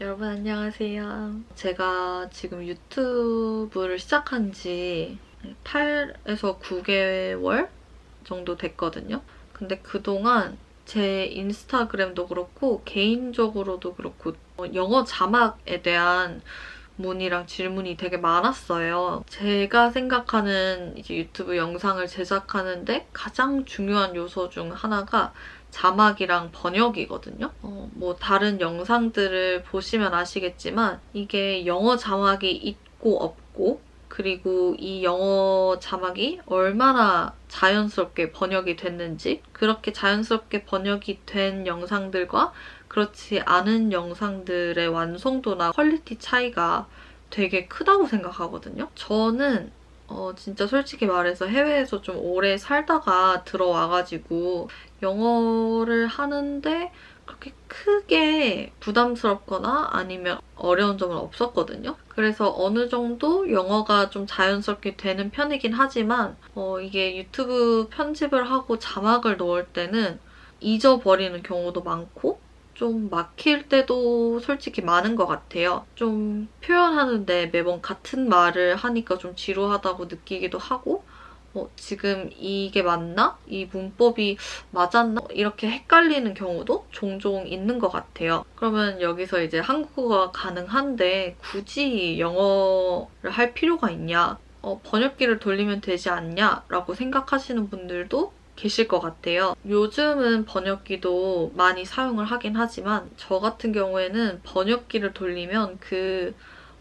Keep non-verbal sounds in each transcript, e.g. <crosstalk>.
여러분 안녕하세요. 제가 지금 유튜브를 시작한 지 8에서 9개월 정도 됐거든요. 근데 그동안 제 인스타그램도 그렇고 개인적으로도 그렇고 어, 영어 자막에 대한 문의랑 질문이 되게 많았어요. 제가 생각하는 이제 유튜브 영상을 제작하는데 가장 중요한 요소 중 하나가 자막이랑 번역이거든요. 어, 뭐 다른 영상들을 보시면 아시겠지만 이게 영어 자막이 있고 없고 그리고 이 영어 자막이 얼마나 자연스럽게 번역이 됐는지 그렇게 자연스럽게 번역이 된 영상들과 그렇지 않은 영상들의 완성도나 퀄리티 차이가 되게 크다고 생각하거든요. 저는 어, 진짜 솔직히 말해서 해외에서 좀 오래 살다가 들어와가지고 영어를 하는데 그렇게 크게 부담스럽거나 아니면 어려운 점은 없었거든요. 그래서 어느 정도 영어가 좀 자연스럽게 되는 편이긴 하지만 어, 이게 유튜브 편집을 하고 자막을 넣을 때는 잊어버리는 경우도 많고 좀 막힐 때도 솔직히 많은 것 같아요. 좀 표현하는데 매번 같은 말을 하니까 좀 지루하다고 느끼기도 하고 어, 지금 이게 맞나? 이 문법이 맞았나? 이렇게 헷갈리는 경우도 종종 있는 것 같아요. 그러면 여기서 이제 한국어가 가능한데 굳이 영어를 할 필요가 있냐? 어, 번역기를 돌리면 되지 않냐? 라고 생각하시는 분들도 계실 것 같아요. 요즘은 번역기도 많이 사용을 하긴 하지만 저 같은 경우에는 번역기를 돌리면 그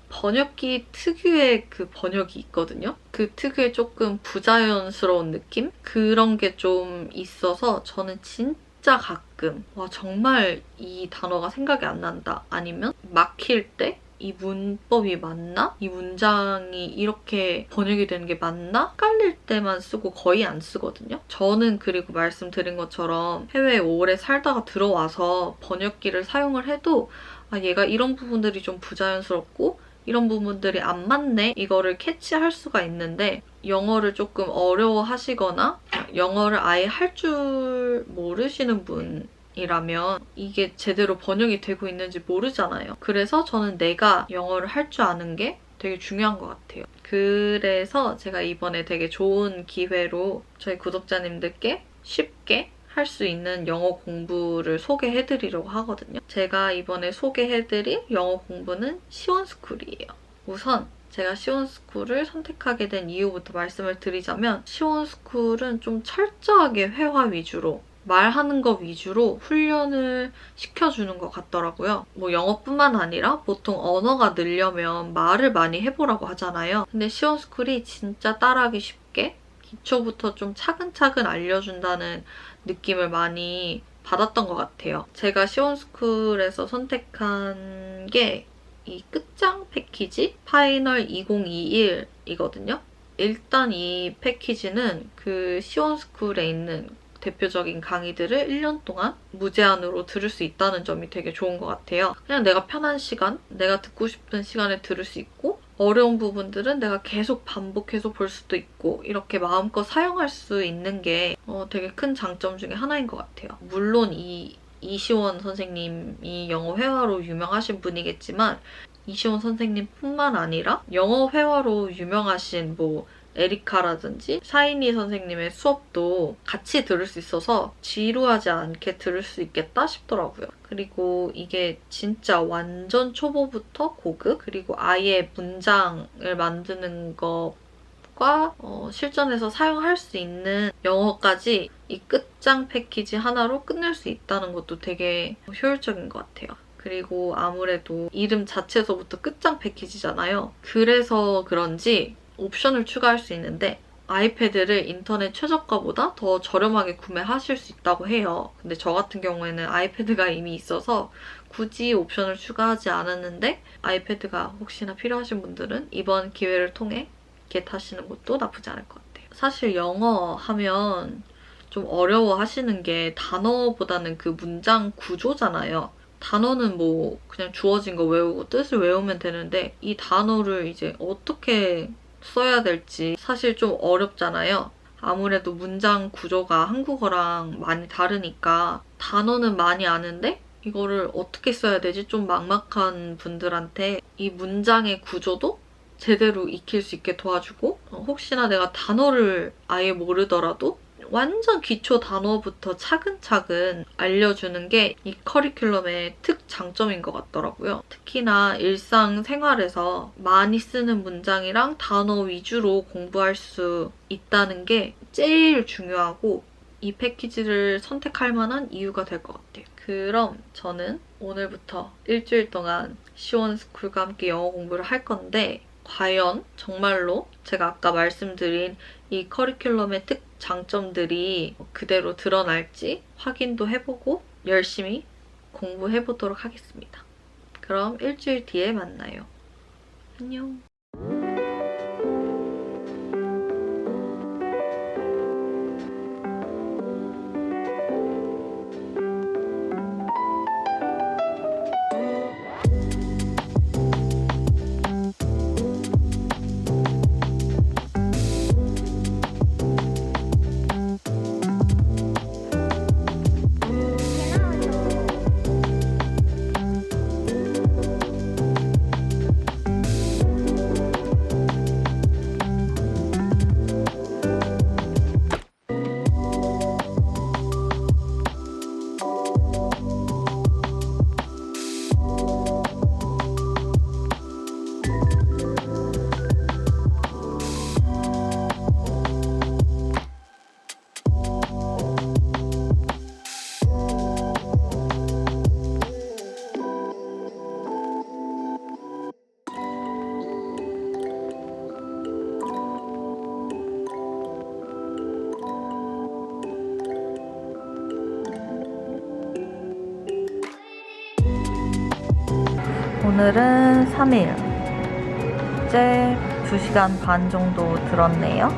번역기 특유의 그 번역이 있거든요. 그 특유의 조금 부자연스러운 느낌? 그런 게 좀 있어서 저는 진짜 가끔 와 정말 이 단어가 생각이 안 난다. 아니면 막힐 때 이 문법이 맞나? 이 문장이 이렇게 번역이 되는 게 맞나? 헷갈릴 때만 쓰고 거의 안 쓰거든요. 저는 그리고 말씀드린 것처럼 해외에 오래 살다가 들어와서 번역기를 사용을 해도 아, 얘가 이런 부분들이 좀 부자연스럽고 이런 부분들이 안 맞네 이거를 캐치할 수가 있는데 영어를 조금 어려워하시거나 영어를 아예 할 줄 모르시는 분 이라면 이게 제대로 번역이 되고 있는지 모르잖아요. 그래서 저는 내가 영어를 할 줄 아는 게 되게 중요한 것 같아요. 그래서 제가 이번에 되게 좋은 기회로 저희 구독자님들께 쉽게 할수 있는 영어 공부를 소개해드리려고 하거든요. 제가 이번에 소개해드릴 영어 공부는 시원스쿨이에요. 우선 제가 시원스쿨을 선택하게 된 이유부터 말씀을 드리자면 시원스쿨은 좀 철저하게 회화 위주로 말하는 거 위주로 훈련을 시켜주는 것 같더라고요. 뭐 영어뿐만 아니라 보통 언어가 늘려면 말을 많이 해보라고 하잖아요. 근데 시원스쿨이 진짜 따라하기 쉽게 기초부터 좀 차근차근 알려준다는 느낌을 많이 받았던 것 같아요. 제가 시원스쿨에서 선택한 게 이 끝장 패키지 파이널 2021이거든요. 일단 이 패키지는 그 시원스쿨에 있는 대표적인 강의들을 1년 동안 무제한으로 들을 수 있다는 점이 되게 좋은 것 같아요. 그냥 내가 편한 시간, 내가 듣고 싶은 시간에 들을 수 있고 어려운 부분들은 내가 계속 반복해서 볼 수도 있고 이렇게 마음껏 사용할 수 있는 게 어, 되게 큰 장점 중에 하나인 것 같아요. 물론 이 이시원 선생님이 영어 회화로 유명하신 분이겠지만 이시원 선생님뿐만 아니라 영어 회화로 유명하신 뭐 에리카라든지 사이니 선생님의 수업도 같이 들을 수 있어서 지루하지 않게 들을 수 있겠다 싶더라고요. 그리고 이게 진짜 완전 초보부터 고급 그리고 아예 문장을 만드는 것과 어, 실전에서 사용할 수 있는 영어까지 이 끝장 패키지 하나로 끝낼 수 있다는 것도 되게 효율적인 것 같아요. 그리고 아무래도 이름 자체에서부터 끝장 패키지잖아요. 그래서 그런지 옵션을 추가할 수 있는데 아이패드를 인터넷 최저가보다 더 저렴하게 구매하실 수 있다고 해요. 근데 저 같은 경우에는 아이패드가 이미 있어서 굳이 옵션을 추가하지 않았는데 아이패드가 혹시나 필요하신 분들은 이번 기회를 통해 겟하시는 것도 나쁘지 않을 것 같아요. 사실 영어 하면 좀 어려워 하시는 게 단어보다는 그 문장 구조잖아요. 단어는 뭐 그냥 주어진 거 외우고 뜻을 외우면 되는데 이 단어를 이제 어떻게 써야 될지 사실 좀 어렵잖아요. 아무래도 문장 구조가 한국어랑 많이 다르니까 단어는 많이 아는데 이거를 어떻게 써야 되지? 좀 막막한 분들한테 이 문장의 구조도 제대로 익힐 수 있게 도와주고 어, 혹시나 내가 단어를 아예 모르더라도 완전 기초 단어부터 차근차근 알려주는 게 이 커리큘럼의 특장점인 것 같더라고요. 특히나 일상생활에서 많이 쓰는 문장이랑 단어 위주로 공부할 수 있다는 게 제일 중요하고 이 패키지를 선택할 만한 이유가 될 것 같아요. 그럼 저는 오늘부터 일주일 동안 시원스쿨과 함께 영어 공부를 할 건데 과연 정말로 제가 아까 말씀드린 이 커리큘럼의 특 장점들이 그대로 드러날지 확인도 해보고 열심히 공부해보도록 하겠습니다. 그럼 일주일 뒤에 만나요. 안녕. 오늘은 3일. 이제 2시간 반 정도 들었네요.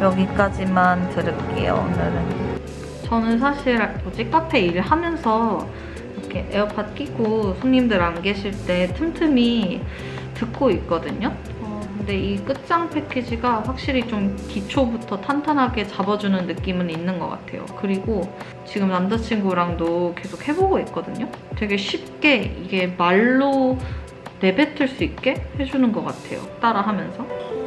여기까지만 들을게요, 오늘은. 저는 사실 뭐지 카페 일을 하면서 이렇게 에어팟 끼고 손님들 안 계실 때 틈틈이 듣고 있거든요. 어, 근데 이 끝장 패키지가 확실히 좀 기초부터 탄탄하게 잡아주는 느낌은 있는 것 같아요. 그리고 지금 남자친구랑도 계속 해보고 있거든요. 되게 쉽게 이게 말로 내뱉을 수 있게 해주는 것 같아요. 따라하면서.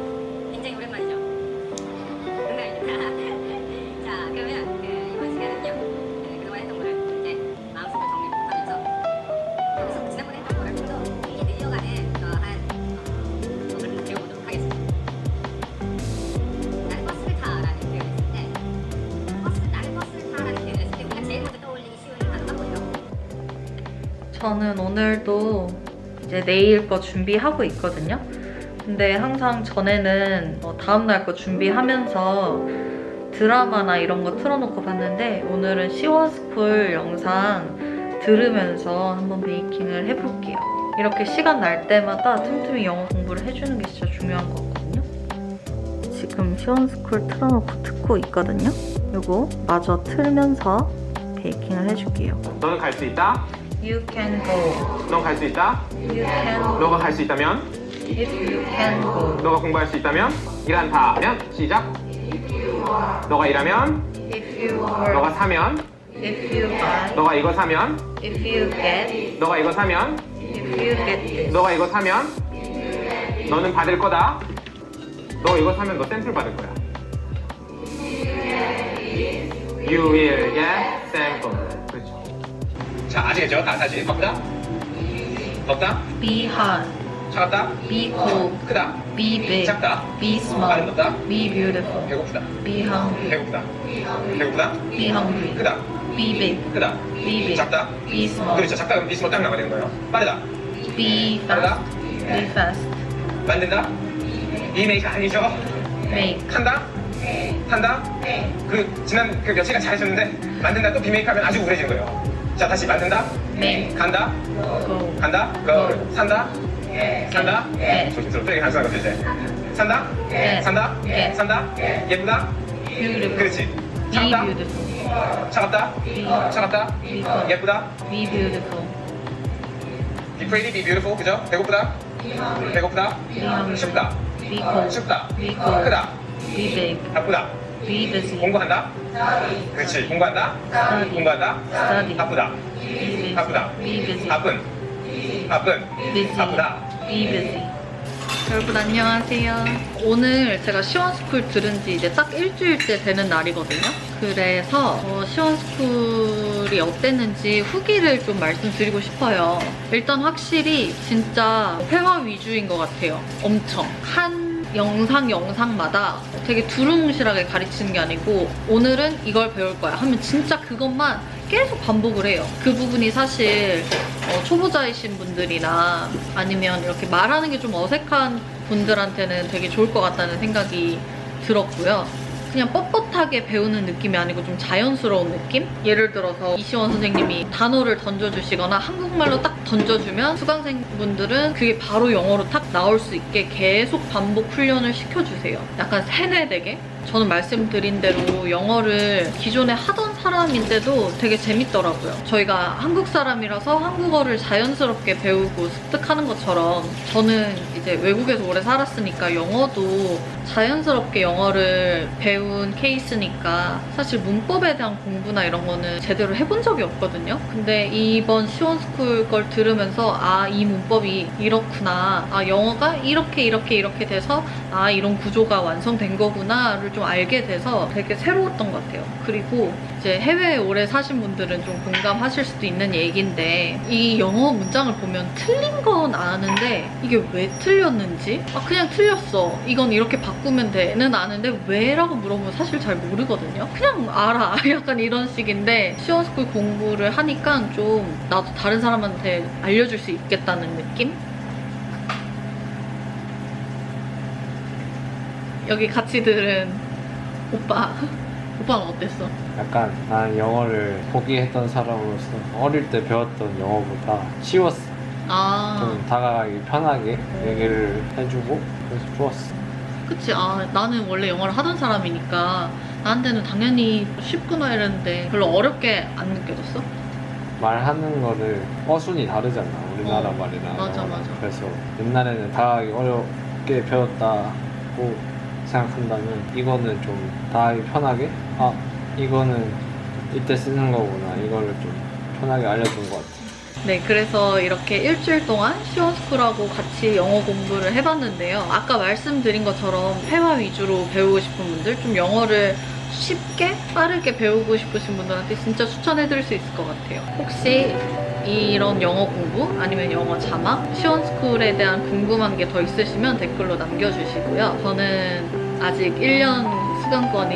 저는 오늘도 이제 내일 거 준비하고 있거든요. 근데 항상 전에는 어, 다음날 거 준비하면서 드라마나 이런 거 틀어놓고 봤는데 오늘은 시원스쿨 영상 들으면서 한번 베이킹을 해볼게요. 이렇게 시간 날 때마다 틈틈이 영어 공부를 해주는 게 진짜 중요한 것 같거든요. 지금 시원스쿨 틀어놓고 듣고 있거든요. 요거 마저 틀면서 베이킹을 해줄게요. 너는 갈 수 있다. You can go. 넌 갈 수 있다. You can 너가 갈 수 있다면, If you can go. 너가 공부할 수 있다면, 일한다면 시작. 너가 일하면, If you work. 너가 사면, If you buy. 너가 이거 사면, If you get. 너가 이거 사면, If you get this. 너가 이거 사면, 너는 받을 거다. 너 이거 사면 너 샘플 받을 거야. You will get sample. 그렇죠. 자, 아시겠죠? 다 다시. 덥다. 덥다. Be hot. 차갑다. Be cold. 크다. Be big. 작다. Be small. Be beautiful. 배고프다. Be hungry. 배고프다. 배고프다. Be hungry. 크다. Be big. 크다. Be big. 작다. Be small. 그렇죠. 작다 그럼 비스모 딱 나와야 되는 거예요. 빠르다. Be fast. Be fast. 만든다. 리메이크 아니죠. Make. 탄다. 탄다. 그 지난 그 며칠간 잘하셨는데 만든다 또 비메이크 하면 아주 우울해지는 거예요. 자 다시 만든다. Make. 간다. 간다. 그 산다. 산다. Get. 조심스럽게 단순한 것도 이제. 산다. 산다. 산다. 예쁘다. 그렇지. Be 차갑다. 차갑다. 예쁘다. Be beautiful. Be pretty, be beautiful. 그죠? 배고프다. 배고프다. 춥다. 춥다. 크다. Be big. 바쁘다. Be busy. 공부한다. 그렇지. 공부한다. Study. 공부한다. Study. 바쁘다. Be busy. 바쁘다. Be busy. 바쁜. 바쁜. busy. 바쁘다. Be busy. 여러분 안녕하세요. 오늘 제가 시원스쿨 들은 지 이제 딱 일주일째 되는 날이거든요. 그래서 어, 시원스쿨이 어땠는지 후기를 좀 말씀드리고 싶어요. 일단 확실히 진짜 회화 위주인 것 같아요. 엄청. 한 영상 영상마다 되게 두루뭉실하게 가르치는 게 아니고 오늘은 이걸 배울 거야 하면 진짜 그것만 계속 반복을 해요. 그 부분이 사실 어, 초보자이신 분들이나 아니면 이렇게 말하는 게 좀 어색한 분들한테는 되게 좋을 것 같다는 생각이 들었고요. 그냥 뻣뻣하게 배우는 느낌이 아니고 좀 자연스러운 느낌? 예를 들어서 이시원 선생님이 단어를 던져주시거나 한국말로 딱 던져주면 수강생분들은 그게 바로 영어로 탁 나올 수 있게 계속 반복 훈련을 시켜주세요. 약간 세뇌되게? 저는 말씀드린 대로 영어를 기존에 하던 사람인데도 되게 재밌더라고요. 저희가 한국 사람이라서 한국어를 자연스럽게 배우고 습득하는 것처럼 저는 이제 외국에서 오래 살았으니까 영어도 자연스럽게 영어를 배운 케이스니까 사실 문법에 대한 공부나 이런 거는 제대로 해본 적이 없거든요. 근데 이번 시원스쿨 걸 들으면서 아, 이 문법이 이렇구나. 아, 영어가 이렇게 이렇게 이렇게 돼서 아, 이런 구조가 완성된 거구나를 좀 알게 돼서 되게 새로웠던 것 같아요. 그리고 이제 해외에 오래 사신 분들은 좀 공감하실 수도 있는 얘기인데 이 영어 문장을 보면 틀린 건 아는데 이게 왜 틀렸는지? 아 그냥 틀렸어. 이건 이렇게 바꾸면 돼는 아는데 왜 라고 물어보면 사실 잘 모르거든요. 그냥 알아. <laughs> 약간 이런 식인데 시원스쿨 공부를 하니까 좀 나도 다른 사람한테 알려줄 수 있겠다는 느낌? 여기 같이 들은 오빠 <laughs> 오빠는 어땠어? 약간 난 영어를 포기했던 사람으로서 어릴 때 배웠던 영어보다 쉬웠어. 아 좀 다가가기 편하게 얘기를 해주고 그래서 좋았어. 그치 아 나는 원래 영어를 하던 사람이니까 나한테는 당연히 쉽구나 이랬는데 별로 어렵게 안 느껴졌어? 말하는 거를 어순이 다르잖아. 우리나라 어, 말이랑. 맞아, 영어랑. 맞아. 그래서 옛날에는 다가가기 어렵게 배웠다고 생각한다면 이거는 좀 다가가기 편하게 아 이거는 이때 쓰는 거구나. 이거를 좀 편하게 알려준 것 같아. 네, 그래서 이렇게 일주일 동안 시원스쿨하고 같이 영어 공부를 해봤는데요. 아까 말씀드린 것처럼 회화 위주로 배우고 싶은 분들, 좀 영어를 쉽게 빠르게 배우고 싶으신 분들한테 진짜 추천해드릴 수 있을 것 같아요. 혹시 이런 영어 공부 아니면 영어 자막, 시원스쿨에 대한 궁금한 게 더 있으시면 댓글로 남겨주시고요. 저는 아직 1년 수강권이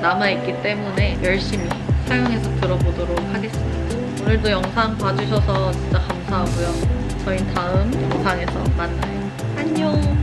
남아있기 때문에 열심히 사용해서 들어보도록 하겠습니다. 오늘도 영상 봐주셔서 진짜 감사하고요. 저희 다음 영상에서 만나요. 안녕!